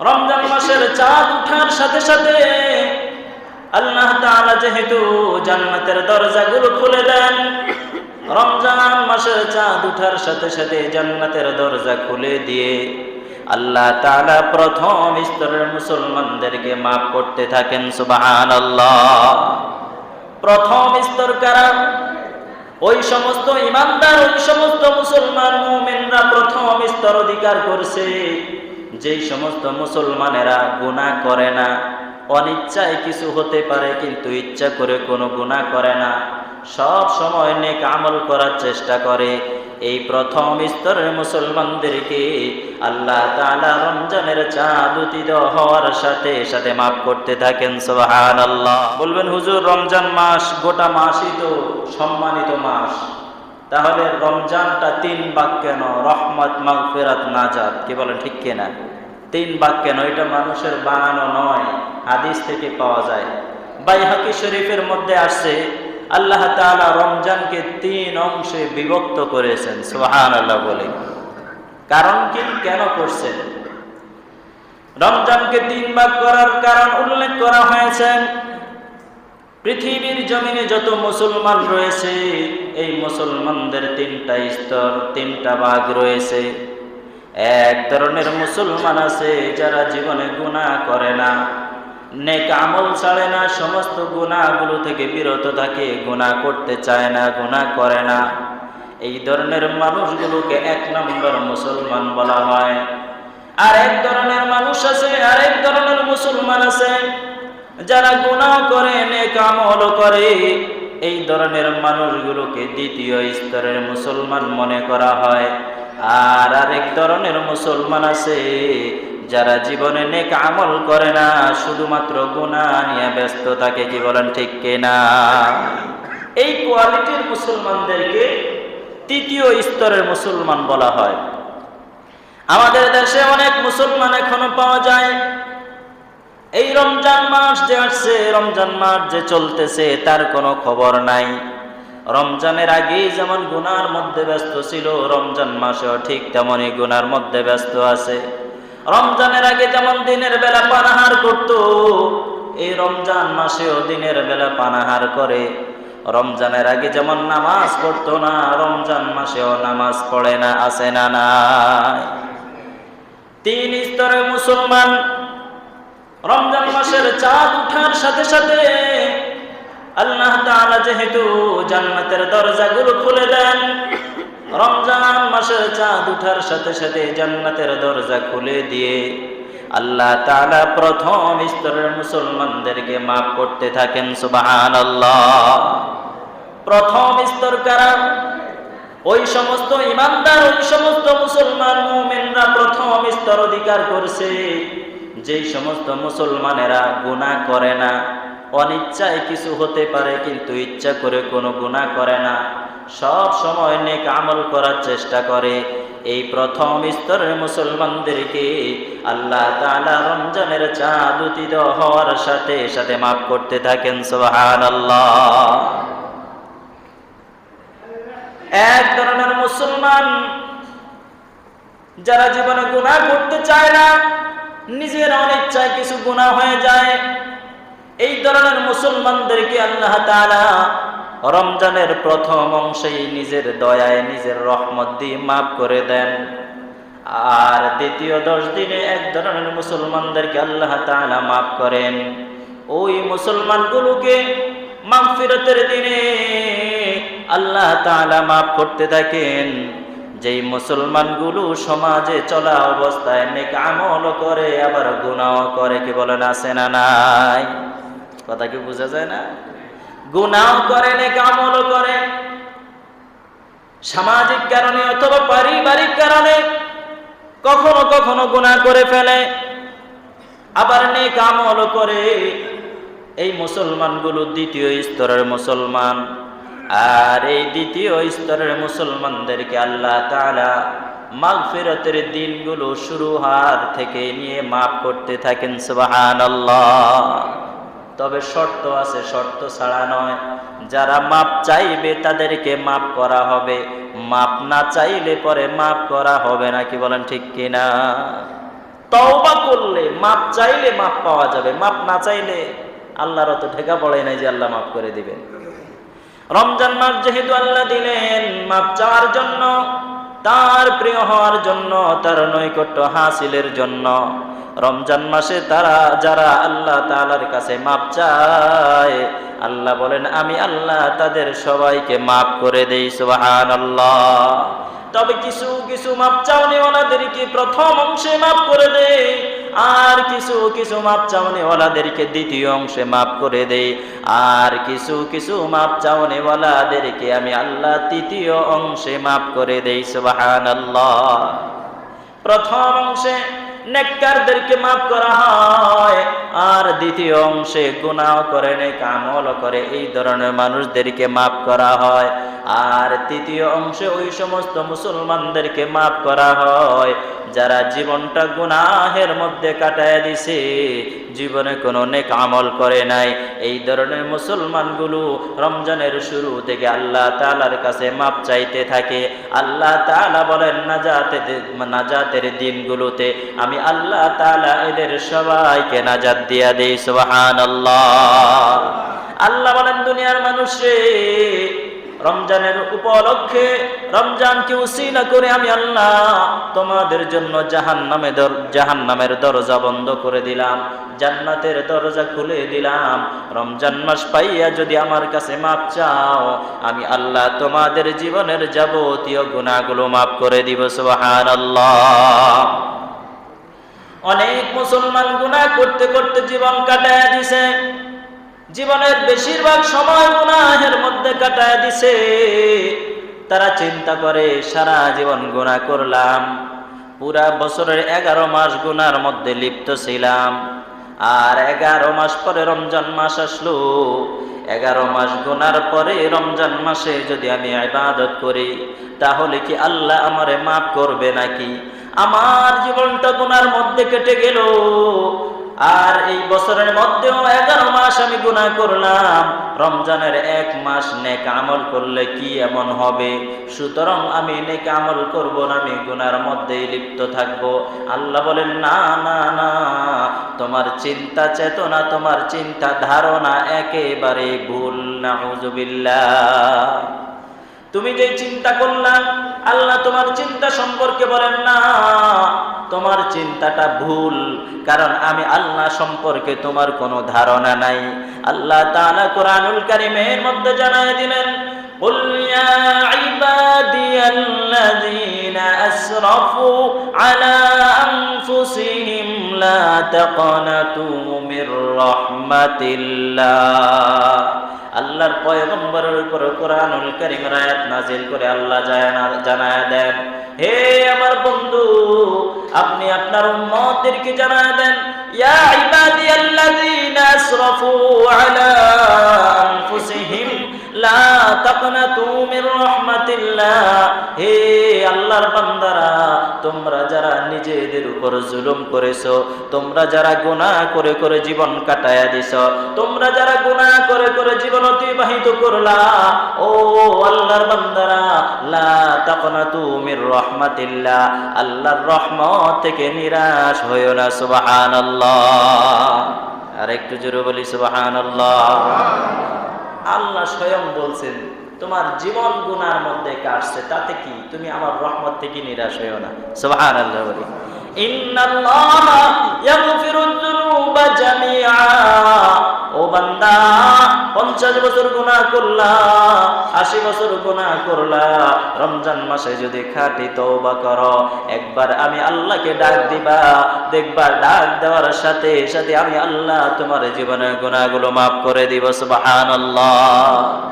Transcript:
রমজান মাসের চাঁদ উঠার সাথে সাথে আল্লাহ যেহেতু জান্নাতের দরজাগুলো খুলে দেন, রমজান মাসের চাঁদ উঠার সাথে সাথে জান্নাতের দরজা খুলে দিয়ে আল্লাহ তাআলা প্রথম স্তরের মুসলমানদেরকে মাফ করতে থাকেন, সুবহানাল্লাহ। প্রথম স্তর কারা? ওই সমস্ত ইমানদার, ওই সমস্ত মুসলমান মুমিনরা প্রথম স্তর অধিকার করছে। যেই সমস্ত মুসলমানেরা গুনাহ করে না, অনিচ্ছায় কিছু হতে পারে কিন্তু ইচ্ছা করে কোনো গুনাহ করে না। সব সময় নেক আমল করার চেষ্টা করে। এই প্রথম স্তরের মুসলমানদেরকে আল্লাহ তাআলা রমজানের চাঁদ উদিত হওয়ার সাথে সাথে মাফ করতে থাকেন সোহান আল্লাহ বলবেন, হুজুর, রমজান মাস গোটা মাসই তো সম্মানিত মাস। তাহলে রমজানটা তিন বাক কেন? রহমত, মাগফিরাত, নাজাত। কি বলেন, ঠিক কিনা? তিন বাক কেন? এটা মানুষের বানানো নয়, হাদিস থেকে পাওয়া যায়। বাই বাইহাকি শরীফের মধ্যে আসছে, আল্লাহ তাআলা রমজানকে তিন অংশে বিভক্ত করেছেন সোহান আল্লাহ বলে। কারণ কি? কেন করছেন রমজানকে তিন ভাগ করার কারণ উল্লেখ করা হয়েছে পৃথিবীর জমিনে যত মুসলমান রয়েছে, এই মুসলমানদের তিনটা স্তর, তিনটা ভাগ রয়েছে। এক ধরনের মুসলমান আছে যারা জীবনে গুণা করে না, নেক আমল ছাড়ে না, সমস্ত গুণাগুলো থেকে বিরত থাকে গুণা করতে চায় না গুণা করে না। এই ধরনের মানুষগুলোকে এক নম্বর মুসলমান বলা হয়। আর এক ধরনের মানুষ আছে আর এক ধরনের মুসলমান আছে। যারা গুনাহ করে, নেক আমল করে, এই ধরনের মানুষগুলোকে দ্বিতীয় স্তরের মুসলমান মনে করা হয়। আর আরেক ধরনের মুসলমান আছে, যারা জীবনে নেক আমল করে না, শুধুমাত্র গুনাহ নিয়ে ব্যস্ত থাকে, কি বলেন ঠিক কিনা? এই কোয়ালিটির মুসলমানদেরকে তৃতীয় স্তরের মুসলমান বলা হয়। আমাদের দেশে অনেক মুসলমান এখনও পাওয়া যায়। এই রমজান মাস যে আসছে, রমজান মাস যে চলতেছে, তার কোনো খবর নাই। রমজানের আগেই যেমন গুনার মধ্যে ব্যস্ত ছিল, রমজান মাসেও ঠিক তেমনই গুনার মধ্যে ব্যস্ত আছে। রমজানের আগে যেমন দিনের বেলা পানাহার করত, এই রমজান মাসেও দিনের বেলা পানাহার করে। রমজানের আগে যেমন নামাজ পড়তো না, রমজান মাসেও নামাজ পড়ে না আসে না নাই। তিন স্তরে মুসলমান রমজান মাসের চাঁদ উঠার সাথে সাথে আল্লাহ তাআলা যেহেতু জান্নাতের দরজাগুলো খুলে দেন, রমজান মাসের চাঁদ উঠার সাথে সাথে জান্নাতের দরজা খুলে দিয়ে আল্লাহ তাআলা প্রথম স্তরের মুসলমানদেরকে মাফ করতে থাকেন, সুবহানাল্লাহ। প্রথম স্তর কারা? ওই সমস্ত ইমানদার, ওই সমস্ত মুসলমান মুমিনরা প্রথম স্তর অধিকার করছে। যেই সমস্ত মুসলমানেরা গুনাহ করে না, অনিচ্ছায় কিছু হতে পারে কিন্তু ইচ্ছা করে কোনো গুনাহ করে না। সব সময় নেক আমল করার চেষ্টা করে। এই প্রথম স্তরের মুসলমানদেরকে আল্লাহ তাআলা রমজানের চাঁদ উদিত হওয়ার সাথে সাথে মাফ করতে থাকেন, সুবহানাল্লাহ। এক ধরনের মুসলমান যারা জীবনে গুণা করতে চায় না নিজের অনিচ্ছায় কিছু গুনাহ হয়ে যায়। এই ধরনের মুসলমানদেরকে আল্লাহ তাআলা রমজানের প্রথম অংশেই নিজের দয়ায় নিজের রহমত দিয়ে মাফ করে দেন। আর দ্বিতীয় দশ দিনে এক ধরনের মুসলমানদেরকে আল্লাহ তাআলা মাফ করেন। ওই মুসলমানগুলোকে মাগফিরাতের দিনে আল্লাহ তাআলা মাফ করতে থাকেন। যেই মুসলমানগুলো সমাজে চলা অবস্থায় নেক আমল করে, আবার গুনাহ করে, কি বলেন, আছে না নাই? কথা কি বোঝা যায় না? গুনাহ করে, নেক আমল করে। সামাজিক কারণে অথবা পারিবারিক কারণে কখনো কখনো গুনাহ করে ফেলে, আবার নেক আমল করে। এই মুসলমানগুলো দ্বিতীয় স্তরের মুসলমান। আর এই দ্বিতীয় স্তরের মুসলমানদেরকে আল্লাহ তাআলা মাগফিরাতের দিনগুলো শুরু হার থেকে নিয়ে মাফ করতে থাকেন, সুবহানাল্লাহ। তবে শর্ত আছে, শর্ত ছাড়া নয়। যারা মাপ চাইবে তাদেরকে মাপ করা হবে। মাপ না চাইলে পরে মাপ করা হবে না, কি বলেন ঠিক কিনা? তওবা করলে, মাপ চাইলে মাপ পাওয়া যাবে, মাপ না চাইলে আল্লাহর অত ঠেকা পড়ে নাই যে আল্লাহ মাফ করে দিবেন। রমজান মাস যেহেতু আল্লাহ দিলেন, মাপ চাওয়ার জন্য, তার প্রিয় হওয়ার জন্য, তার নৈকট্য হাসিলের জন্য, রমজান মাসে তারা, যারা আল্লাহ তালার কাছে মাপ চায়, আল্লাহ বলেন, আমি আল্লাহ তাদের সবাইকে মাফ করে দেই সুবাহান আল্লাহ তবে কিছু কিছু মাপ চাওনিওয়ালাদেরকে প্রথম অংশে মাফ করে দেয় আর কিছু কিছু মাপ চাওনেওয়ালাদেরকে দ্বিতীয় অংশে মাফ করে দেই। আর কিছু কিছু মাপ চাওনেওয়ালাদেরকে আমি আল্লাহ তৃতীয় অংশে মাফ করে দেই সুবাহান প্রথম অংশে নেককারদেরকে মাফ করা হয়, আর দ্বিতীয় অংশে গুনাহ করে, নেক আমল করে, এই ধরনের মানুষদেরকে মাফ করা হয়। আর তৃতীয় অংশে ওই সমস্ত মুসলমানদেরকে মাফ করা হয়। যারা জীবনটা গুনাহের মধ্যে কাটায় দিছে, জীবনে কোনো নেক আমল করে নাই। এই ধরনের মুসলমানগুলো রমজানের শুরু থেকে আল্লাহ তালার কাছে মাপ চাইতে থাকে। আল্লাহ তালা বলেন নাজাতে নাজাতের দিনগুলোতে আমি আল্লাহ তালা এদের সবাইকে নাজাত দিয়া দেই সোহান আল্লাহ আল্লাহ বলেন, দুনিয়ার মানুষে রমজানের উপলক্ষে রমজানকে উসিলা করে আমি আল্লাহ তোমাদের জন্য জাহান নামে জাহান নামের দরজা বন্ধ করে দিলাম, জান্নাতের দরজা খুলে দিলাম। রমজান মাস পাইয়া যদি আমার কাছে মাপ চাও, আমি আল্লাহ তোমাদের জীবনের যাবতীয় গুণাগুলো মাফ করে দিব সুবহান আল্লাহ অনেক মুসলমান গুনাহ করতে করতে জীবন কাটায় দিছে। জীবনের বেশিরভাগ সময় গুনাহের মধ্যে কাটায় দিছে। তারা চিন্তা করে, সারা জীবন গুনাহ করলাম। পুরা বছরের এগারো মাস গুনার মধ্যে লিপ্ত ছিলাম। আর এগারো মাস পরে রমজান মাস আসলো। এগারো মাস গোনার পরে রমজান মাসে যদি আমি ইবাদত করি, তাহলে কি আল্লাহ আমারে মাফ করবে নাকি? আমার জীবনটা গুনার মধ্যে কেটে গেল। আর এই বছরের মধ্যেও এগারো মাস আমি গুনাহ করলাম। রমজানের এক মাস নেক আমল করলে কি এমন হবে? সুতরাং আমি নেক আমল করব না, আমি গুনার মধ্যেই লিপ্ত থাকব। আল্লাহ বলেন, না না না, তোমার চিন্তা চেতনা, তোমার চিন্তা ধারণা একেবারে ভুল নাউজুবিল্লাহ তুমি যে চিন্তা করলাম আল্লাহ তোমার চিন্তা সম্পর্কে বলেন, না তোমার চিন্তাটা ভুল কারণ আমি আল্লাহ সম্পর্কে তোমার কোনো ধারণা নাই আল্লাহ তাআলা কোরআনুল কারীমের মধ্যে জানায় দিলেন قل يا عبادي الذين أسرفوا على أنفسهم لا تقنطوا من رحمة الله আল্লাহর পয়গম্বরের উপর কোরআনুল কারীমের আয়াত নাজিল করে আল্লাহ জানায় দেন হে আমার বন্ধু আপনি আপনার উম্মতদেরকে জানায় দেন ইয়া ইবাদিয়াল্লাযীনা আসরাফু আলা আনফুসিহিম লা হে যারা জুলুম তোমরা যারা গুনাহ জীবন কাটায়া দিছো, তোমরা যারা গুনাহ করে করে জীবন অতিবাহিত করলা, ও আল্লাহর বান্দারা, লা তাকনাতু মির রাহমাতিল্লাহ। আল্লাহর রহমত থেকে নিরাশ হইও না, সুবহানাল্লাহ। আর একটু জোরে বলি, সুবহানাল্লাহ। আল্লাহ স্বয়ং বলছেন, তোমার জীবন গুনার মধ্যে কাটছে তাতে কি? তুমি আমার রহমত থেকে নিরাশ হয়েও না। বলি। ইয়াগফিরুয যুনুবা জামিআ। ও বান্দা পঞ্চাশ বছর গুণা করলা, আশি বছর গুনাহ করলা। রমজান মাসে যদি খাটি তৌবা কর, একবার আমি আল্লাহকে ডাক দিবা, দেখবা ডাক দেওয়ার সাথে সাথে আমি আল্লাহ তোমার জীবনের গুণাগুলো মাফ করে দিব, সুবহানাল্লাহ।